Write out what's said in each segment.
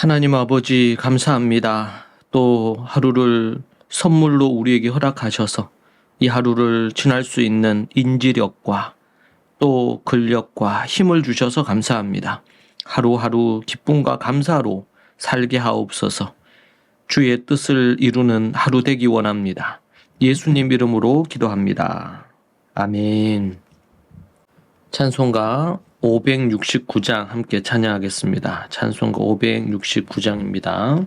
하나님 아버지 감사합니다. 또 하루를 선물로 우리에게 허락하셔서 이 하루를 지날 수 있는 인지력과 또 근력과 힘을 주셔서 감사합니다. 하루하루 기쁨과 감사로 살게 하옵소서. 주의 뜻을 이루는 하루 되기 원합니다. 예수님 이름으로 기도합니다. 아멘. 찬송가 569장 함께 찬양하겠습니다. 찬송가 569장입니다.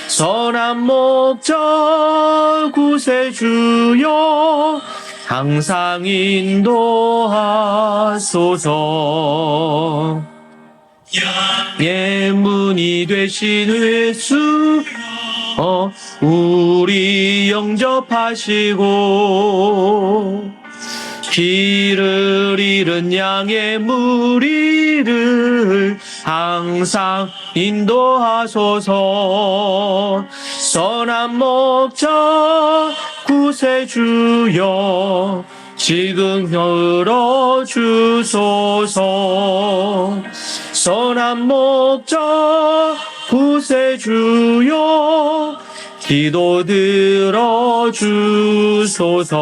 선한 목자 구세주여 항상 인도하소서. 예문이 되신 회수 어, 우리 영접하시고 길을 잃은 양의 무리를 항상 인도하소서. 선한 목자 구세주여 지금 열어 주소서. 선한 목자 구세주여 기도 들어 주소서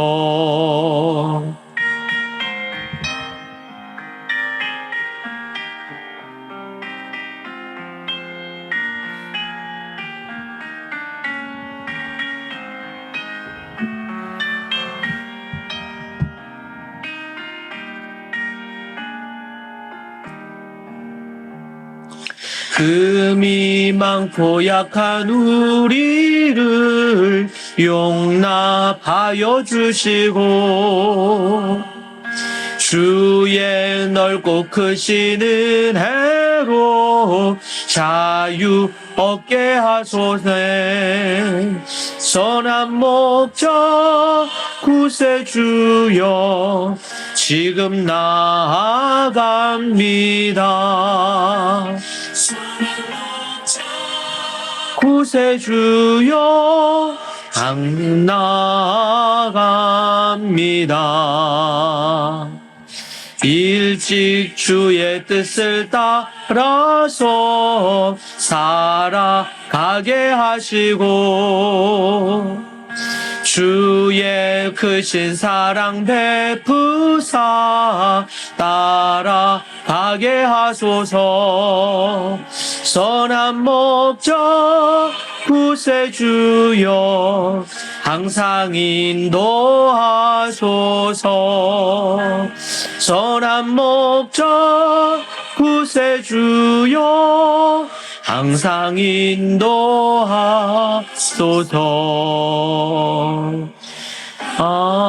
금이 많고 약한 우리를 용납하여 주시고 주의 넓고 크신 은혜로 자유 얻게 하소서. 선한 목자 구세주여 지금 나아갑니다 구세주여 강 나갑니다. 일찍 주의 뜻을 따라서 살아가게 하시고 주의 크신 사랑 베푸사 따라가게 하소서. 선한 목자 구세주여 항상 인도하소서. 선한 목자 구세주여 항상 인도하소서 아멘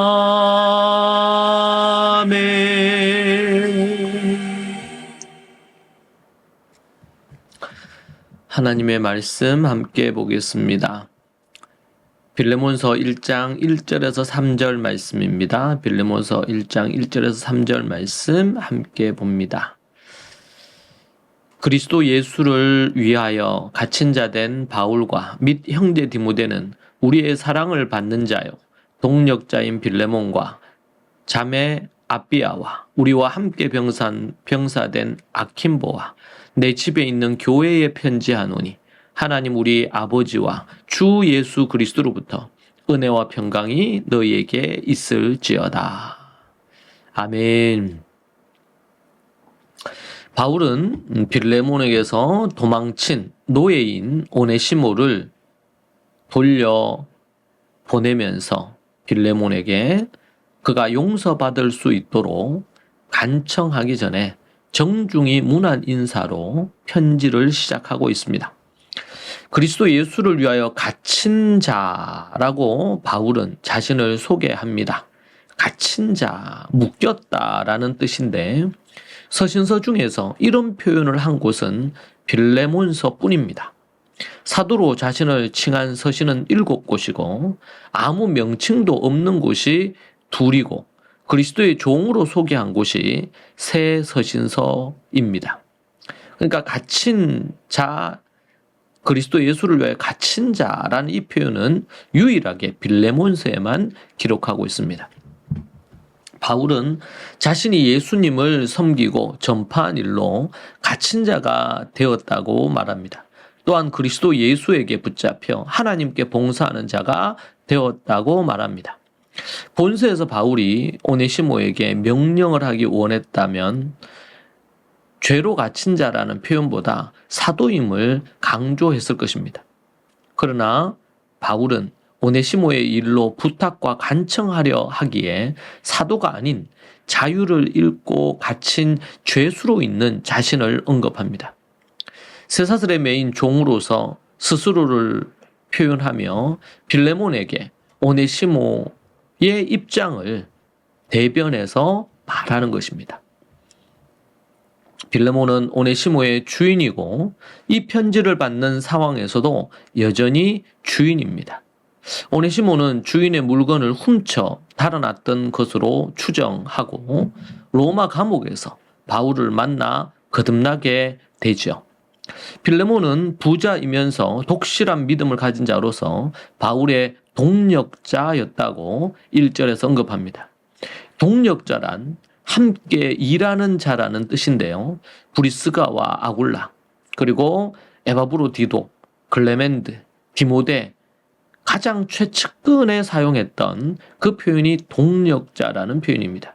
하나님의 말씀 함께 보겠습니다. 빌레몬서 1장 1절에서 3절 말씀입니다. 빌레몬서 1장 1절에서 3절 말씀 함께 봅니다. 그리스도 예수를 위하여 갇힌 자 된 바울과 및 형제 디모데는 우리의 사랑을 받는 자요 동력자인 빌레몬과 자매 아비아와 우리와 함께 병산 병사된 아킴보와 내 집에 있는 교회에 편지하노니 하나님 우리 아버지와 주 예수 그리스도로부터 은혜와 평강이 너희에게 있을지어다. 아멘. 바울은 빌레몬에게서 도망친 노예인 오네시모를 돌려 보내면서 빌레몬에게 그가 용서받을 수 있도록 간청하기 전에 정중히 문안 인사로 편지를 시작하고 있습니다. 그리스도 예수를 위하여 갇힌 자라고 바울은 자신을 소개합니다. 갇힌 자, 묶였다라는 뜻인데 서신서 중에서 이런 표현을 한 곳은 빌레몬서 뿐입니다. 사도로 자신을 칭한 서신은 일곱 곳이고 아무 명칭도 없는 곳이 둘이고 그리스도의 종으로 소개한 곳이 새 서신서입니다. 그러니까 갇힌 자 그리스도 예수를 위해 갇힌 자라는 이 표현은 유일하게 빌레몬서에만 기록하고 있습니다. 바울은 자신이 예수님을 섬기고 전파한 일로 갇힌 자가 되었다고 말합니다. 또한 그리스도 예수에게 붙잡혀 하나님께 봉사하는 자가 되었다고 말합니다. 본서에서 바울이 오네시모에게 명령을 하기 원했다면 죄로 갇힌 자라는 표현보다 사도임을 강조했을 것입니다. 그러나 바울은 오네시모의 일로 부탁과 간청하려 하기에 사도가 아닌 자유를 잃고 갇힌 죄수로 있는 자신을 언급합니다. 쇠사슬의 메인 종으로서 스스로를 표현하며 빌레몬에게 오네시모의 입장을 대변해서 말하는 것입니다. 빌레몬은 오네시모의 주인이고 이 편지를 받는 상황에서도 여전히 주인입니다. 오네시모는 주인의 물건을 훔쳐 달아났던 것으로 추정하고 로마 감옥에서 바울을 만나 거듭나게 되죠. 빌레몬은 부자이면서 독실한 믿음을 가진 자로서 바울의 동력자였다고 1절에서 언급합니다. 동력자란 함께 일하는 자라는 뜻인데요. 브리스가와 아굴라, 그리고 에바브로디도, 글레멘드, 디모데, 가장 최측근에 사용했던 그 표현이 동력자라는 표현입니다.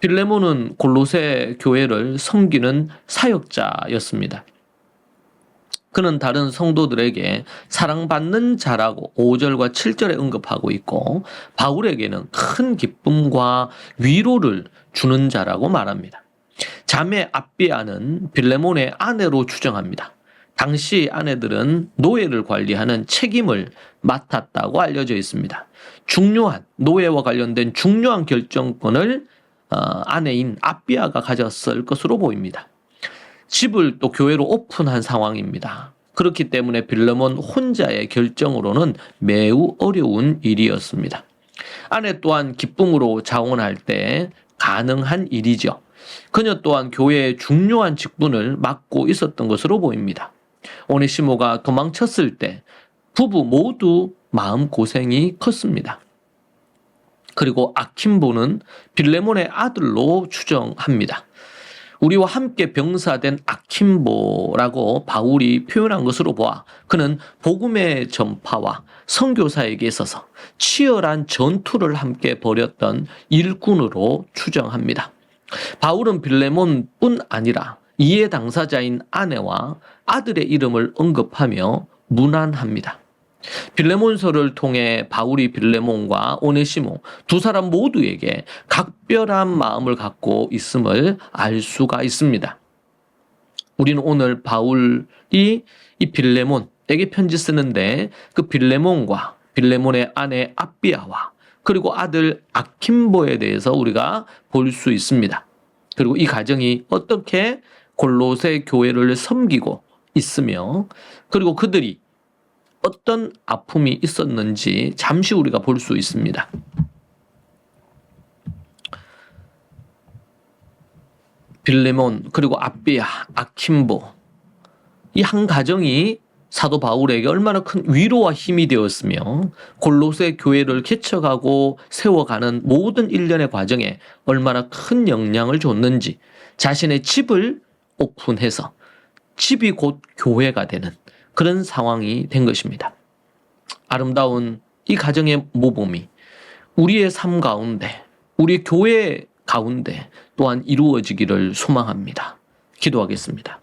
빌레몬은 골로새 교회를 섬기는 사역자였습니다. 그는 다른 성도들에게 사랑받는 자라고 5절과 7절에 언급하고 있고 바울에게는 큰 기쁨과 위로를 주는 자라고 말합니다. 자매 아비아는 빌레몬의 아내로 추정합니다. 당시 아내들은 노예를 관리하는 책임을 맡았다고 알려져 있습니다. 중요한 노예와 관련된 중요한 결정권을 어, 아내인 아비아가 가졌을 것으로 보입니다. 집을 또 교회로 오픈한 상황입니다. 그렇기 때문에 빌레몬 혼자의 결정으로는 매우 어려운 일이었습니다. 아내 또한 기쁨으로 자원할 때 가능한 일이죠. 그녀 또한 교회의 중요한 직분을 맡고 있었던 것으로 보입니다. 오네시모가 도망쳤을 때 부부 모두 마음 고생이 컸습니다. 그리고 아킴보는 빌레몬의 아들로 추정합니다. 우리와 함께 병사된 아킴보라고 바울이 표현한 것으로 보아 그는 복음의 전파와 선교사에게 있어서 치열한 전투를 함께 벌였던 일꾼으로 추정합니다. 바울은 빌레몬뿐 아니라 이해 당사자인 아내와 아들의 이름을 언급하며 문안합니다. 빌레몬서를 통해 바울이 빌레몬과 오네시모 두 사람 모두에게 각별한 마음을 갖고 있음을 알 수가 있습니다. 우리는 오늘 바울이 이 빌레몬에게 편지 쓰는데 그 빌레몬과 빌레몬의 아내 아비아와 그리고 아들 아킴보에 대해서 우리가 볼 수 있습니다. 그리고 이 가정이 어떻게 골로새 교회를 섬기고 있으며 그리고 그들이 어떤 아픔이 있었는지 잠시 우리가 볼 수 있습니다. 빌레몬 그리고 아비아, 아킴보 이 한 가정이 사도 바울에게 얼마나 큰 위로와 힘이 되었으며 골로새 교회를 개척하고 세워가는 모든 일련의 과정에 얼마나 큰 영향을 줬는지 자신의 집을 오픈해서 집이 곧 교회가 되는 그런 상황이 된 것입니다. 아름다운 이 가정의 모범이 우리의 삶 가운데, 우리 교회 가운데 또한 이루어지기를 소망합니다. 기도하겠습니다.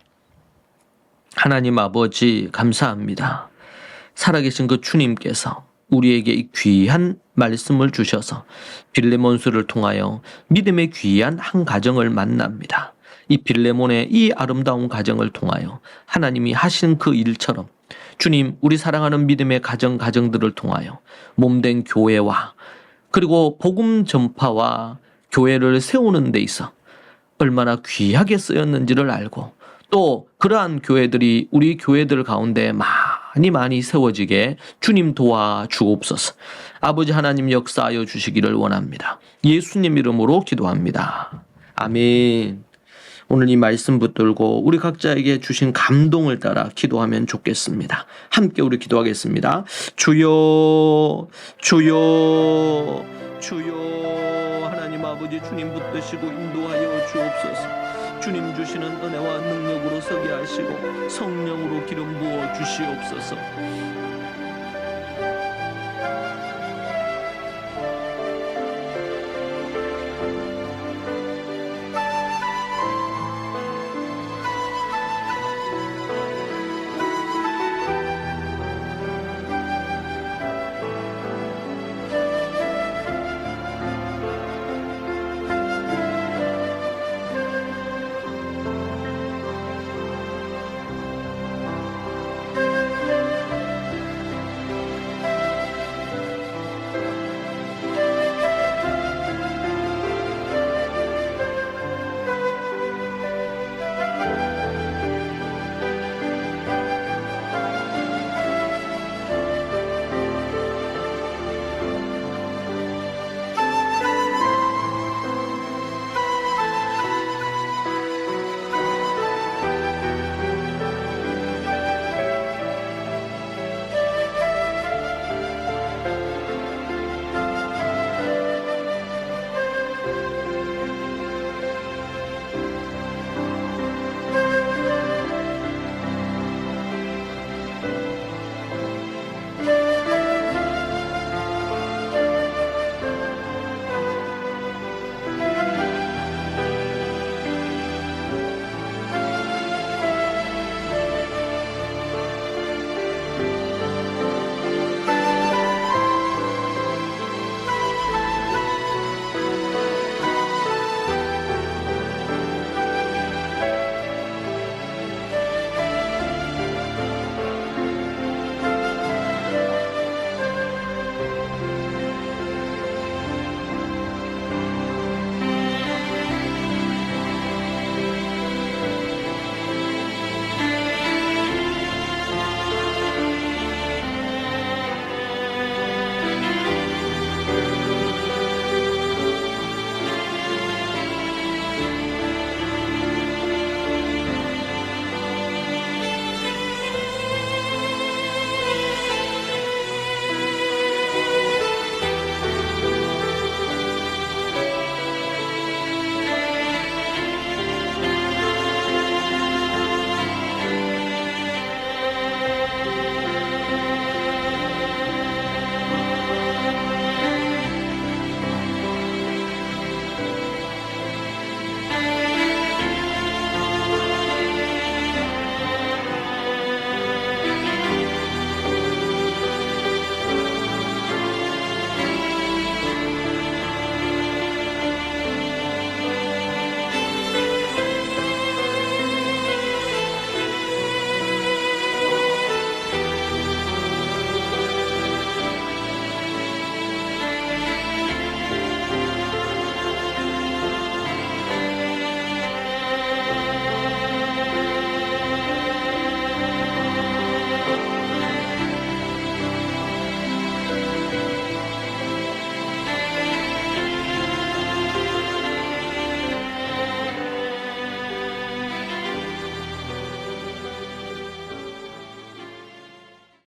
하나님 아버지, 감사합니다. 살아계신 그 주님께서 우리에게 이 귀한 말씀을 주셔서 빌레몬스를 통하여 믿음의 귀한 한 가정을 만납니다. 이 빌레몬의 이 아름다운 가정을 통하여 하나님이 하신 그 일처럼 주님 우리 사랑하는 믿음의 가정 가정들을 통하여 몸된 교회와 그리고 복음 전파와 교회를 세우는 데 있어 얼마나 귀하게 쓰였는지를 알고 또 그러한 교회들이 우리 교회들 가운데 많이 많이 세워지게 주님 도와 주옵소서. 아버지 하나님 역사하여 주시기를 원합니다. 예수님 이름으로 기도합니다. 아멘. 오늘 이 말씀 붙들고 우리 각자에게 주신 감동을 따라 기도하면 좋겠습니다. 함께 우리 기도하겠습니다. 주여, 주여, 주여, 하나님 아버지 주님 붙드시고 인도하여 주옵소서. 주님 주시는 은혜와 능력으로 서게 하시고 성령으로 기름 부어 주시옵소서.